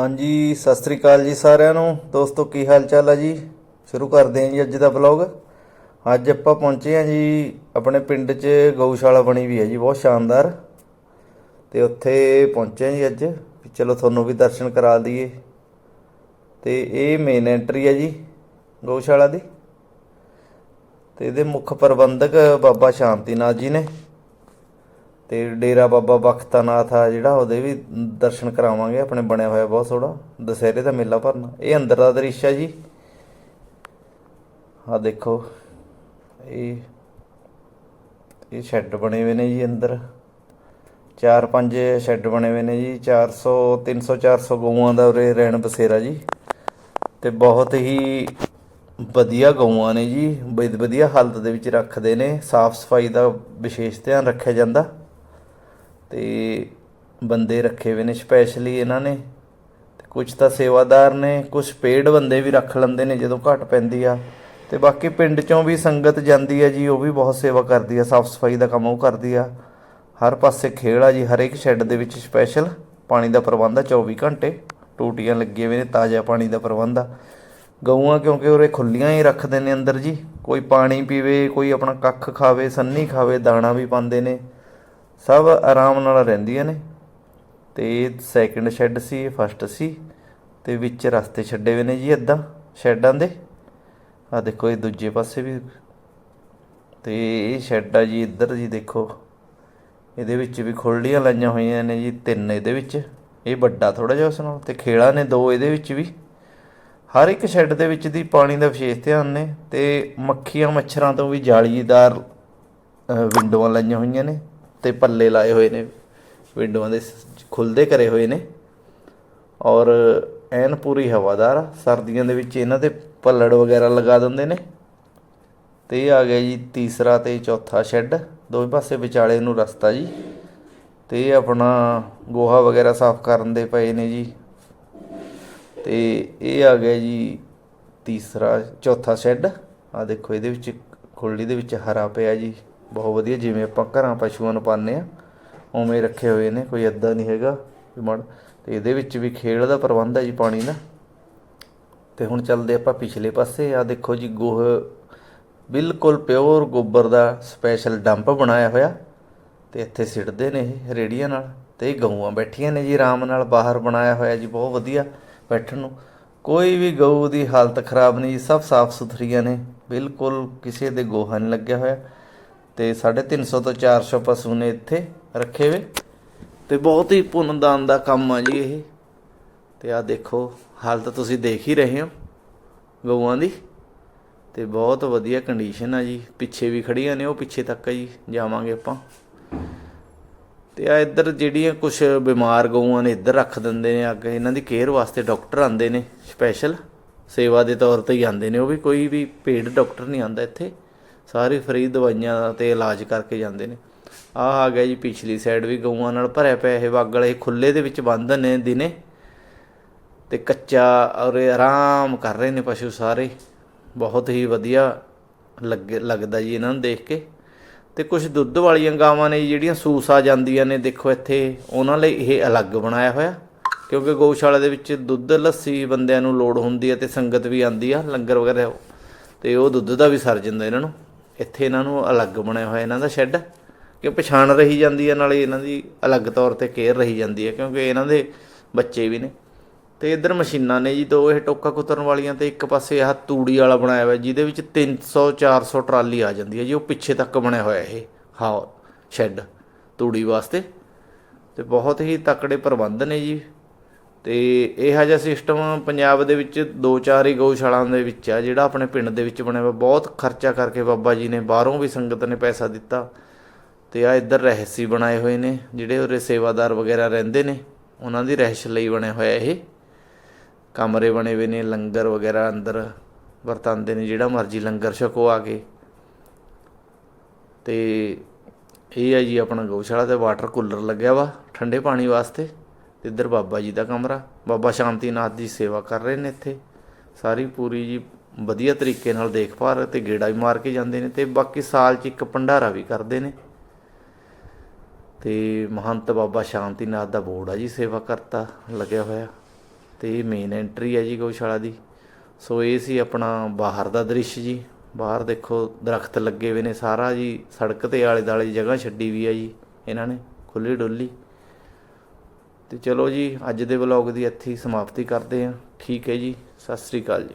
ਹਾਂਜੀ, ਸਤਿ ਸ੍ਰੀ ਅਕਾਲ ਜੀ ਸਾਰਿਆਂ ਨੂੰ। ਦੋਸਤੋ, ਕੀ ਹਾਲ ਚਾਲ ਹੈ ਜੀ? ਸ਼ੁਰੂ ਕਰਦੇ ਹਾਂ ਜੀ ਅੱਜ ਦਾ ਵਲੌਗ ਅੱਜ ਆਪਾਂ ਪਹੁੰਚੇ ਹਾਂ ਜੀ, ਆਪਣੇ ਪਿੰਡ 'ਚ ਗਊਸ਼ਾਲਾ ਬਣੀ ਵੀ ਹੈ ਜੀ, ਬਹੁਤ ਸ਼ਾਨਦਾਰ। ਤੇ ਉੱਥੇ ਪਹੁੰਚੇ ਹਾਂ ਜੀ ਅੱਜ। ਵੀ ਚਲੋ, ਤੁਹਾਨੂੰ ਵੀ ਦਰਸ਼ਨ ਕਰਾ ਦਈਏ ਤੇ ਇਹ ਮੇਨ ਐਂਟਰੀ ਹੈ ਜੀ, ਗਊਸ਼ਾਲਾ ਦੀ। ਤੇ ਇਹਦੇ ਮੁੱਖ ਪ੍ਰਬੰਧਕ ਬਾਬਾ ਸ਼ਾਂਤੀਨਾਥ ਜੀ ਨੇ। ਤੇ ਡੇਰਾ ਬਾਬਾ ਬਖਤਾਨਾਥ ਆ ਜਿਹੜਾ, ਉਹਦੇ ਵੀ ਦਰਸ਼ਨ ਕਰਾਵਾਂਗੇ ਆਪਣੇ ਬਣਿਆ ਹੋਇਆ ਬਹੁਤ ਸੋਹਣਾ। ਦੁਸਹਿਰੇ ਦਾ ਮੇਲਾ ਭਰਨਾ। ਇਹ ਅੰਦਰ ਦਾ ਦ੍ਰਿਸ਼ ਆ ਜੀ। ਆ ਦੇਖੋ, ਇਹ ਇਹ ਸ਼ੈੱਡ ਬਣੇ ਹੋਏ ਨੇ ਜੀ ਅੰਦਰ। ਚਾਰ ਪੰਜ ਸ਼ੈੱਡ ਬਣੇ ਹੋਏ ਨੇ ਜੀ। 400 300 400 ਗਊਆਂ ਦਾ ਉਰੇ ਰਹਿਣ ਬਸੇਰਾ ਜੀ। ਤੇ ਬਹੁਤ ਹੀ ਵਧੀਆ ਗਊਆਂ ਨੇ ਜੀ। ਵਧ- ਵਧੀਆ ਹਾਲਤ ਦੇ ਵਿੱਚ ਰੱਖਦੇ ਨੇ। ਸਾਫ਼ ਸਫ਼ਾਈ ਦਾ ਵਿਸ਼ੇਸ਼ ਧਿਆਨ ਰੱਖਿਆ ਜਾਂਦਾ। ਤੇ ਬੰਦੇ ਰੱਖੇ ਹੋਏ ਨੇ ਸਪੈਸ਼ਲੀ ਇਹਨਾਂ ਨੇ। ਤੇ ਕੁਝ ਤਾਂ ਸੇਵਾਦਾਰ ਨੇ, ਕੁਝ ਪੇਡ ਬੰਦੇ ਵੀ ਰੱਖ ਲੈਂਦੇ ਨੇ ਜਦੋਂ ਘਟ ਪੈਂਦੀ ਆ। ਤੇ ਬਾਕੀ ਪਿੰਡ ਚੋਂ ਵੀ ਸੰਗਤ ਜਾਂਦੀ ਹੈ ਜੀ, ਉਹ ਵੀ ਬਹੁਤ ਸੇਵਾ ਕਰਦੀ ਆ, ਸਾਫ਼ ਸਫ਼ਾਈ ਦਾ ਕੰਮ ਉਹ ਕਰਦੀ ਆ। ਹਰ ਪਾਸੇ ਖੇੜ ਆ ਜੀ, ਹਰੇਕ ਸ਼ੈੱਡ ਦੇ ਵਿੱਚ ਸਪੈਸ਼ਲ ਪਾਣੀ ਦਾ ਪ੍ਰਬੰਧ ਆ 24 ਘੰਟੇ ਟੂਟੀਆਂ ਲੱਗੀਆਂ ਹੋਈਆਂ ਨੇ, ਤਾਜ਼ਾ ਪਾਣੀ ਦਾ ਪ੍ਰਬੰਧ ਆ। ਗਊਆਂ ਕਿਉਂਕਿ ਉਰੇ ਖੁੱਲੀਆਂ ਹੀ ਰੱਖਦੇ ਨੇ ਅੰਦਰ ਜੀ। ਕੋਈ ਪਾਣੀ ਪੀਵੇ, ਕੋਈ ਆਪਣਾ ਕੱਖ ਖਾਵੇ, ਸੰਨੀ ਖਾਵੇ, ਦਾਣਾ ਵੀ ਪਾਉਂਦੇ ਨੇ। ਸਭ ਆਰਾਮ ਨਾਲ ਰਹਿੰਦੀਆਂ ਨੇ। ਤੇ ਇਹ ਸੈਕਿੰਡ ਸ਼ੈੱਡ ਸੀ ਇਹ ਫਸਟ ਸੀ। ਤੇ ਵਿੱਚ ਰਸਤੇ ਛੱਡੇ ਹੋਏ ਨੇ ਜੀ ਇਦਾਂ ਸ਼ੈੱਡਾਂ ਦੇ। ਆ ਦੇਖੋ ਇਹ ਦੂਜੇ ਪਾਸੇ ਵੀ। ਤੇ ਇਹ ਸ਼ੈੱਡ ਆ ਜੀ ਇੱਧਰ ਜੀ ਦੇਖੋ। ਇਹਦੇ ਵਿੱਚ ਵੀ ਖੁੱਲੀਆਂ ਲਾਈਆਂ ਹੋਈਆਂ ਨੇ ਜੀ ਤਿੰਨ ਇਹਦੇ ਵਿੱਚ। ਇਹ ਵੱਡਾ ਥੋੜਾ ਜਿਹਾ ਉਸ ਨਾਲ ਤੇ ਖੇੜਾ ਨੇ ਦੋ ਇਹਦੇ ਵਿੱਚ ਵੀ। ਹਰ ਇੱਕ ਸ਼ੈੱਡ ਦੇ ਵਿੱਚ ਦੀ ਪਾਣੀ ਦਾ ਵਿਸ਼ੇਸ਼ ਧਿਆਨ ਨੇ ਤੇ ਮੱਖੀਆਂ ਮੱਛਰਾਂ ਤੋਂ ਵੀ ਜਾਲੀਦਾਰ ਵਿੰਡੋਆਂ ਲਾਈਆਂ ਹੋਈਆਂ ਨੇ। ਤੇ ਪੱਲੇ ਲਾਏ ਹੋਏ ਨੇ, ਵਿੰਡੋਆਂ ਦੇ ਖੁੱਲਦੇ ਕਰੇ ਹੋਏ ਨੇ ਔਰ ਐਨ ਪੂਰੀ ਹਵਾਦਾਰ ਆ। ਸਰਦੀਆਂ ਦੇ ਵਿੱਚ ਇਹਨਾਂ ਤੇ ਪੱਲੜ ਵਗੈਰਾ ਲਗਾ ਦਿੰਦੇ ਨੇ। ਤੇ ਇਹ ਆ ਗਿਆ ਜੀ ਤੀਸਰਾ ਤੇ ਚੌਥਾ ਸ਼ੈੱਡ, ਦੋਵੇਂ ਪਾਸੇ ਵਿਚਾਲੇ ਨੂੰ ਰਸਤਾ ਜੀ। ਤੇ ਇਹ ਆਪਣਾ ਗੋਹਾ ਵਗੈਰਾ ਸਾਫ਼ ਕਰਨ ਦੇ ਪਏ ਨੇ ਜੀ। ਤੇ ਇਹ ਆ ਗਿਆ ਜੀ ਤੀਸਰਾ, ਚੌਥਾ ਸ਼ੈੱਡ। ਆ ਦੇਖੋ, ਇਹਦੇ ਵਿੱਚ ਖੁੱਲੀ ਦੇ ਵਿੱਚ ਹਰਾ ਪਿਆ ਜੀ। ਬਹੁਤ ਵਧੀਆ, ਜਿਵੇਂ ਆਪਾਂ ਘਰਾਂ ਪਸ਼ੂਆਂ ਨੂੰ ਪਾਉਂਦੇ ਆ ਉਵੇਂ ਰੱਖੇ ਹੋਏ ਨੇ, ਕੋਈ ਐਦਾਂ ਨਹੀਂ ਹੈਗਾ ਵੀ ਮੜ। ਤੇ ਇਹਦੇ ਵਿੱਚ ਵੀ ਖੇਡ ਦਾ ਪ੍ਰਬੰਧ ਹੈ ਜੀ ਪਾਣੀ ਦਾ। ਤੇ ਹੁਣ ਚੱਲਦੇ ਆਪਾਂ ਪਿਛਲੇ ਪਾਸੇ ਆ ਦੇਖੋ ਜੀ ਗੋਹ, ਬਿਲਕੁਲ ਪਿਓਰ ਗੋਬਰ ਦਾ ਸਪੈਸ਼ਲ ਡੰਪ ਬਣਾਇਆ ਹੋਇਆ। ਤੇ ਇੱਥੇ ਸਿੱਟਦੇ ਨੇ ਇਹ ਰੇੜੀਆਂ ਨਾਲ, ਤੇ ਇਹ ਗਊਆਂ ਬੈਠੀਆਂ ਨੇ ਜੀ ਆਰਾਮ ਨਾਲ, ਬਾਹਰ ਬਣਾਇਆ ਹੋਇਆ ਜੀ, ਬਹੁਤ ਵਧੀਆ ਬੈਠਣ ਨੂੰ। ਕੋਈ ਵੀ ਗਊ ਦੀ ਹਾਲਤ ਖਰਾਬ ਨਹੀਂ ਜੀ ਸਭ ਸਾਫ਼ ਸੁਥਰੀਆਂ ਨੇ, ਬਿਲਕੁਲ ਕਿਸੇ ਦੇ ਗੋਹਾ ਨਹੀਂ ਲੱਗਿਆ ਹੋਇਆ। ਤੇ 350 ਤੋਂ 400 ਪਸ਼ੂ ਨੇ ਇੱਥੇ ਰੱਖੇ ਵੇ। ਤੇ ਬਹੁਤ ਹੀ ਪੁੰਨਦਾਨ ਦਾ ਕੰਮ ਆ ਜੀ ਇਹ। ਤੇ ਆ ਦੇਖੋ ਹਾਲਤ ਤੁਸੀਂ ਦੇਖ ਹੀ ਰਹੇ ਹੋ ਗਊਆਂ ਦੀ। ਤੇ ਬਹੁਤ ਵਧੀਆ ਕੰਡੀਸ਼ਨ ਆ ਜੀ। ਪਿੱਛੇ ਵੀ ਖੜੀਆਂ ਨੇ, ਉਹ ਪਿੱਛੇ ਤੱਕ ਆ ਜੀ, ਜਾਵਾਂਗੇ ਆਪਾਂ। ਤੇ ਆ ਇੱਧਰ ਜਿਹੜੀਆਂ ਕੁਝ ਬਿਮਾਰ ਗਊਆਂ ਨੇ, ਇੱਧਰ ਰੱਖ ਦਿੰਦੇ ਨੇ ਅੱਗੇ। ਇਹਨਾਂ ਦੀ ਕੇਅਰ ਵਾਸਤੇ ਡਾਕਟਰ ਆਉਂਦੇ ਨੇ ਸਪੈਸ਼ਲ ਸੇਵਾ ਦੇ ਤੌਰ ਤੇ ਹੀ ਆਉਂਦੇ ਨੇ, ਉਹ ਵੀ ਕੋਈ ਵੀ ਪੇਡ ਡਾਕਟਰ ਨਹੀਂ ਆਉਂਦਾ ਇੱਥੇ। ਸਾਰੇ ਫ੍ਰੀ ਦਵਾਈਆਂ ਤੇ ਇਲਾਜ ਕਰਕੇ ਜਾਂਦੇ ਨੇ। ਆ ਆ ਗਿਆ ਜੀ ਪਿਛਲੀ ਸਾਈਡ ਵੀ ਗਊਆਂ ਨਾਲ ਭਰਿਆ ਪਿਆ ਇਹ ਵਾਗਲ ਇਹ ਖੁੱਲੇ ਦੇ ਵਿੱਚ ਬੰਦ ਨੇ ਦਿਨੇ। ਤੇ ਕੱਚਾ ਔਰ ਇਹ ਆਰਾਮ ਕਰ ਰਹੇ ਨੇ ਪਸ਼ੂ ਸਾਰੇ। ਬਹੁਤ ਹੀ ਵਧੀਆ ਲੱਗੇ, ਲੱਗਦਾ ਜੀ ਇਹਨਾਂ ਨੂੰ ਦੇਖ ਕੇ। ਤੇ ਕੁਝ ਦੁੱਧ ਵਾਲੀਆਂ ਗਾਵਾਂ ਨੇ ਜਿਹੜੀਆਂ ਸੂਸ ਆ ਜਾਂਦੀਆਂ ਨੇ, ਦੇਖੋ ਇੱਥੇ, ਉਹਨਾਂ ਲਈ ਇਹ ਅਲੱਗ ਬਣਾਇਆ ਹੋਇਆ। ਕਿਉਂਕਿ ਗਊਸ਼ਾਲਾ ਦੇ ਵਿੱਚ ਦੁੱਧ ਲੱਸੀ ਬੰਦਿਆਂ ਨੂੰ ਲੋੜ ਹੁੰਦੀ ਹੈ ਤੇ ਸੰਗਤ ਵੀ ਆਂਦੀ ਆ, ਲੰਗਰ ਵਗੈਰਾ, ਤੇ ਉਹ ਦੁੱਧ ਦਾ ਵੀ ਸਰ ਜਾਂਦਾ ਇਹਨਾਂ ਨੂੰ। ਇੱਥੇ ਇਹਨਾਂ ਨੂੰ ਅਲੱਗ ਬਣਿਆ ਹੋਇਆ ਇਹਨਾਂ ਦਾ ਸ਼ੈੱਡ ਕਿ ਪਛਾਣ ਰਹੀ ਜਾਂਦੀ ਹੈ, ਨਾਲੇ ਇਹਨਾਂ ਦੀ ਅਲੱਗ ਤੌਰ ਤੇ ਕੇਅਰ ਰਹੀ ਜਾਂਦੀ ਹੈ, ਕਿਉਂਕਿ ਇਹਨਾਂ ਦੇ ਬੱਚੇ ਵੀ ਨੇ। ਤੇ ਇੱਧਰ ਮਸ਼ੀਨਾਂ ਨੇ ਜੀ, ਦੋ ਇਹ ਟੋਕਾ ਕੁਤਰਨ ਵਾਲੀਆਂ ਤੇ ਇੱਕ ਪਾਸੇ ਆਹ ਤੂੜੀ ਵਾਲਾ ਬਣਾਇਆ ਹੋਇਆ, ਜਿਹਦੇ ਵਿੱਚ 300 400 ਟਰਾਲੀ ਆ ਜਾਂਦੀ ਹੈ ਜੀ, ਉਹ ਪਿੱਛੇ ਤੱਕ ਬਣਿਆ ਹੋਇਆ ਇਹ ਹਾਂ ਸ਼ੈੱਡ ਤੂੜੀ ਵਾਸਤੇ। ਤੇ ਬਹੁਤ ਹੀ ਤਕੜੇ ਪ੍ਰਬੰਧ ਨੇ ਜੀ। ਤੇ ਇਹੋ ਜਿਹਾ ਸਿਸਟਮ ਪੰਜਾਬ ਦੇ ਵਿੱਚ ਦੋ ਚਾਰ ਹੀ ਗਊਸ਼ਾਲਾਵਾਂ ਦੇ ਵਿੱਚ ਆ, ਜਿਹੜਾ ਆਪਣੇ ਪਿੰਡ ਦੇ ਵਿੱਚ ਬਣਿਆ ਹੋਇਆ ਬਹੁਤ ਖਰਚਾ ਕਰਕੇ ਬਾਬਾ ਜੀ ਨੇ ਬਾਹਰੋਂ ਵੀ ਸੰਗਤ ਨੇ ਪੈਸਾ ਦਿੱਤਾ ਤੇ ਆ ਇੱਧਰ ਰਹਿਸੀ ਬਣਾਏ ਹੋਏ ਨੇ, ਜਿਹੜੇ ਉਰੇ ਸੇਵਾਦਾਰ ਵਗੈਰਾ ਰਹਿੰਦੇ ਨੇ, ਉਹਨਾਂ ਦੀ ਰਹਿਸ਼ ਲਈ ਬਣਿਆ ਹੋਇਆ ਇਹ। ਕਮਰੇ ਬਣੇ ਹੋਏ ਨੇ, ਲੰਗਰ ਵਗੈਰਾ ਅੰਦਰ ਵਰਤਾਂਦੇ ਨੇ, ਜਿਹੜਾ ਮਰਜ਼ੀ ਲੰਗਰ ਛਕੋ ਆ ਕੇ। ਤੇ ਇਹ ਹੈ ਜੀ ਆਪਣਾ ਗਊਸ਼ਾਲਾ ਤੇ ਵਾਟਰ ਕੂਲਰ ਲੱਗਿਆ ਵਾ ਠੰਡੇ ਪਾਣੀ ਵਾਸਤੇ। ਤੇ ਇੱਧਰ ਬਾਬਾ ਜੀ ਦਾ ਕਮਰਾ, ਬਾਬਾ ਸ਼ਾਂਤੀ ਨਾਥ ਜੀ ਸੇਵਾ ਕਰ ਰਹੇ ਨੇ ਇੱਥੇ। ਸਾਰੀ ਪੂਰੀ ਜੀ ਵਧੀਆ ਤਰੀਕੇ ਨਾਲ ਦੇਖਭਾਲ ਤੇ ਗੇੜਾ ਵੀ ਮਾਰ ਕੇ ਜਾਂਦੇ ਨੇ ਤੇ ਬਾਕੀ ਸਾਲ 'ਚ ਇੱਕ ਭੰਡਾਰਾ ਵੀ ਕਰਦੇ ਨੇ। ਤੇ ਮਹੰਤ ਬਾਬਾ ਸ਼ਾਂਤੀ ਨਾਥ ਦਾ ਬੋਰਡ ਆ ਜੀ ਸੇਵਾ ਕਰਤਾ, ਲੱਗਿਆ ਹੋਇਆ। ਤੇ ਇਹ ਮੇਨ ਐਂਟਰੀ ਹੈ ਜੀ ਗਊਸ਼ਾਲਾ ਦੀ। ਸੋ ਇਹ ਸੀ ਆਪਣਾ ਬਾਹਰ ਦਾ ਦ੍ਰਿਸ਼ ਜੀ। ਬਾਹਰ ਦੇਖੋ ਦਰਖਤ ਲੱਗੇ ਹੋਏ ਨੇ, ਸਾਰਾ ਜੀ ਸੜਕ ਤੇ ਆਲੇ ਦਾਲੇ ਜਗ੍ਹਾ ਛੱਡੀ ਵੀ ਹੈ ਜੀ ਇਹਨਾਂ ਨੇ ਖੁੱਲੀ ਡੁੱਲੀ ਤੇ ਚਲੋ ਜੀ, ਅੱਜ ਦੇ ਵਲੌਗ ਦੀ ਇੱਥੇ ਹੀ ਸਮਾਪਤੀ ਕਰਦੇ ਹਾਂ। ਠੀਕ ਹੈ ਜੀ, ਸਤਿ ਸ੍ਰੀ ਅਕਾਲ ਜੀ।